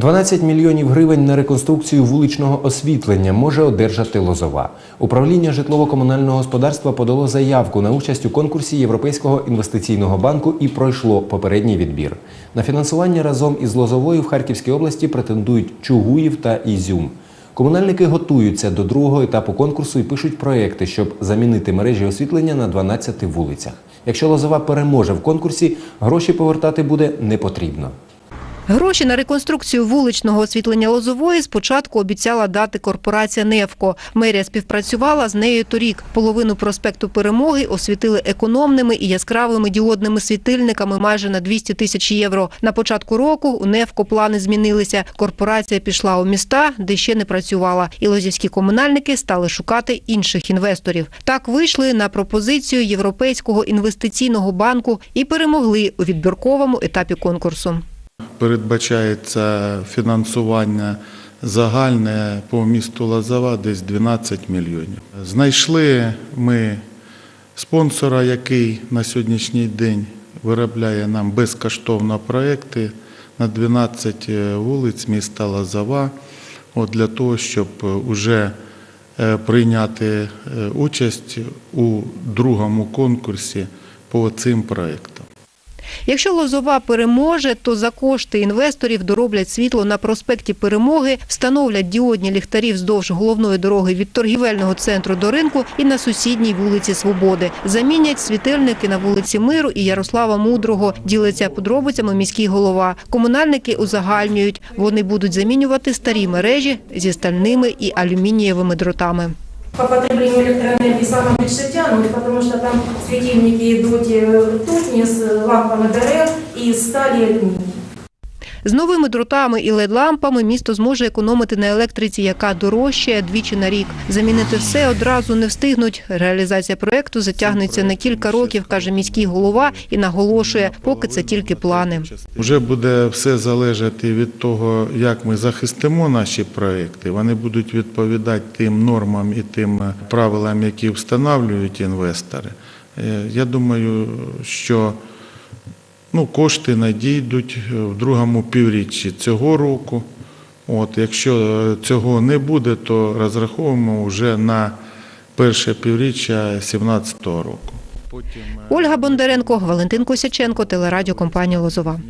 12 мільйонів гривень на реконструкцію вуличного освітлення може одержати Лозова. Управління житлово-комунального господарства подало заявку на участь у конкурсі Європейського інвестиційного банку і пройшло попередній відбір. На фінансування разом із Лозовою в Харківській області претендують Чугуїв та Ізюм. Комунальники готуються до другого етапу конкурсу і пишуть проекти, щоб замінити мережі освітлення на 12 вулицях. Якщо Лозова переможе в конкурсі, гроші повертати буде не потрібно. Гроші на реконструкцію вуличного освітлення Лозової спочатку обіцяла дати корпорація «Невко». Мерія співпрацювала з нею торік. Половину проспекту Перемоги освітили економними і яскравими діодними світильниками майже на 200 тисяч євро. На початку року у «Невко» плани змінилися. Корпорація пішла у міста, де ще не працювала. І лозівські комунальники стали шукати інших інвесторів. Так вийшли на пропозицію Європейського інвестиційного банку і перемогли у відбірковому етапі конкурсу. Передбачається фінансування загальне по місту Лозова десь 12 мільйонів. Знайшли ми спонсора, який на сьогоднішній день виробляє нам безкоштовно проекти на 12 вулиць міста Лозова, от для того, щоб вже прийняти е, участь у другому конкурсі по цим проектам. Якщо Лозова переможе, то за кошти інвесторів дороблять світло на проспекті Перемоги, встановлять діодні ліхтарі вздовж головної дороги від торгівельного центру до ринку і на сусідній вулиці Свободи. Замінять світильники на вулиці Миру і Ярослава Мудрого. Ділиться подробицями міський голова. Комунальники узагальнюють. Вони будуть замінювати старі мережі зі стальними і алюмінієвими дротами По потреблению электроэнергии самое меньше тянут, потому что там светильники идут э, тутни с лампами ДРЛ и стали алюминий. З новими дротами і лед-лампами місто зможе економити на електриці, яка дорожчає двічі на рік. Замінити все одразу не встигнуть. Реалізація проекту затягнеться на кілька років, каже міський голова, і наголошує, поки це тільки плани. Вже буде все залежати від того, як ми захистимо наші проекти. Вони будуть відповідати тим нормам і тим правилам, які встановлюють інвестори. Е, Я думаю, що ну, кошти надійдуть в другому півріччі цього року. От, якщо е, цього не буде, то розраховуємо вже на перше півріччя 2017 року. Е, Ольга Бондаренко, Валентин Косяченко, телерадіокомпанія Лозова.